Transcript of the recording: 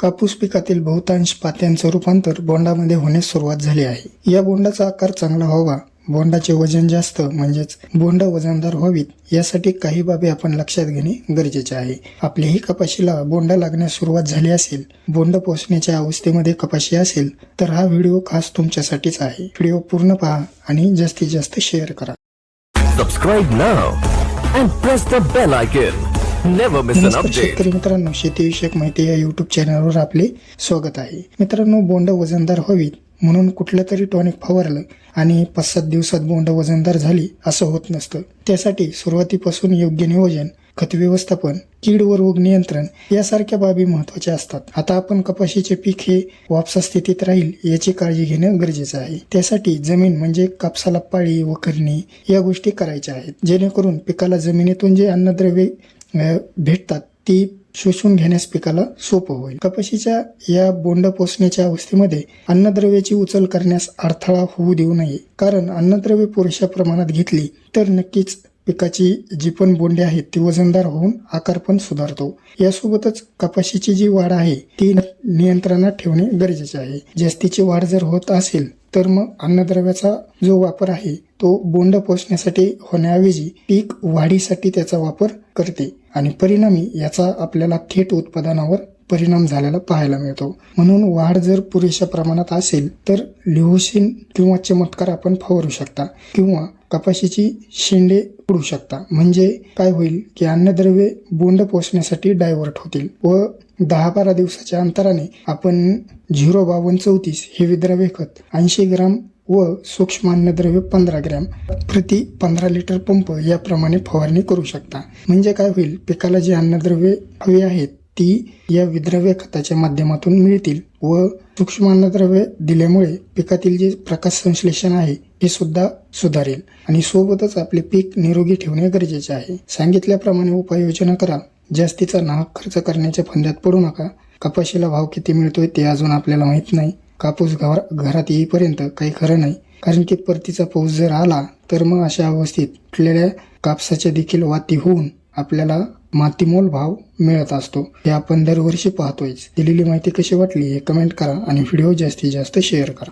कापूस पिकातील बहुतांश पात्यांचं रूपांतर बोंडामध्ये होण्यास सुरुवात झाली आहे. या बोंडाचा आकार चांगला व्हावा बोंडाचे वजन जास्त म्हणजेच बोंड वजनदार व्हावीत यासाठी काही बाबी आपण लक्षात घेणे गरजेचे आहे. आपल्याही कपाशीला बोंड लागण्यास सुरुवात झाली असेल बोंड पोचण्याच्या अवस्थेमध्ये कपाशी असेल तर हा व्हिडिओ खास तुमच्यासाठीच आहे. व्हिडिओ पूर्ण पहा आणि जास्तीत जास्त शेअर करा. Subscribe now and. शेतकरी मित्रांनो शेतीविषयक माहिती या युट्यूब चॅनलवर आपले स्वागत आहे. मित्रांनो बोंड वजनदार व्हावीत म्हणून कुठलं तरी टॉनिक फवारलं आणि पाच सात दिवसात बोंड वजनदार झाली असं होत नसतं. त्यासाठी सुरुवातीपासून योग्य नियोजन खत व्यवस्थापन कीड व रोग नियंत्रण यासारख्या बाबी महत्त्वाच्या असतात. आता आपण कपाशीचे पीक हे वापसा स्थितीत राहील याची काळजी घेणं गरजेचं आहे. त्यासाठी जमीन म्हणजे कापसाला पाळी व करणी या गोष्टी करायच्या आहेत. जेणेकरून पिकाला जमिनीतून जे अन्नद्रव्ये भेटतात. ती शोषून घेण्यास पिकाला सोपं होईल. कपाशीच्या या बोंड पोसण्याच्या अवस्थेमध्ये अन्नद्रव्याची उचल करण्यास अडथळा होऊ देऊ नये. कारण अन्नद्रव्य पुरेशा प्रमाणात घेतली तर नक्कीच पिकाची जी पण बोंडे आहेत ती वजनदार होऊन आकार पण सुधारतो. यासोबतच कपाशीची जी वाढ आहे ती नियंत्रणात ठेवणे गरजेचे आहे. जास्तीची वाढ जर होत असेल तर मग अन्नद्रव्याचा जो वापर आहे तो बोंड पोचण्यासाठी होण्याऐवजी पीक वाढीसाठी त्याचा वापर करते. आणि परिणामी याचा आपल्याला थेट उत्पादनावर परिणाम झालेला पाहायला मिळतो. म्हणून वाढ जर पुरेशा प्रमाणात असेल तर लिहोशीन किंवा चमत्कार आपण फवारू शकता किंवा कपाशीची शेंडे उडू शकता. म्हणजे काय होईल की अन्नद्रव्ये बोंड पोचण्यासाठी डायव्हर्ट होतील व दहा बारा दिवसाच्या अंतराने आपण झिरो बावन्न चौतीस हे विद्रव्य खत ऐंशी ग्राम व सूक्ष्म अन्नद्रव्य पंधरा ग्रॅम प्रति पंधरा लिटर पंप याप्रमाणे फवारणी करू शकता. म्हणजे काय होईल? पिकाला जे अन्नद्रव्ये हवी आहेत ती या विद्रव्य खताच्या माध्यमातून मिळतील व सूक्ष्म अन्नद्रव्य दिल्यामुळे पिकातील जे प्रकाश संश्लेषण आहे हे सुद्धा सुधारेल. आणि सोबतच आपले पीक निरोगी ठेवणे गरजेचे आहे. सांगितल्याप्रमाणे उपाययोजना करा. जास्तीचा नाहक खर्च करण्याच्या फंद्यात पडू नका. कपाशीला भाव किती मिळतोय ते अजून आपल्याला माहीत नाही. कापूस घर घरात येईपर्यंत काही खरं नाही. कारण की परतीचा पाऊस जर आला तर मग अशा अवस्थेत फुटलेल्या कापसाच्या देखील वाती होऊन आपल्याला मातीमोल भाव मिळत असतो हे आपण दरवर्षी पाहतोय दिलेली माहिती कशी वाटली हे कमेंट करा आणि व्हिडिओ जास्तीत जास्त शेअर करा.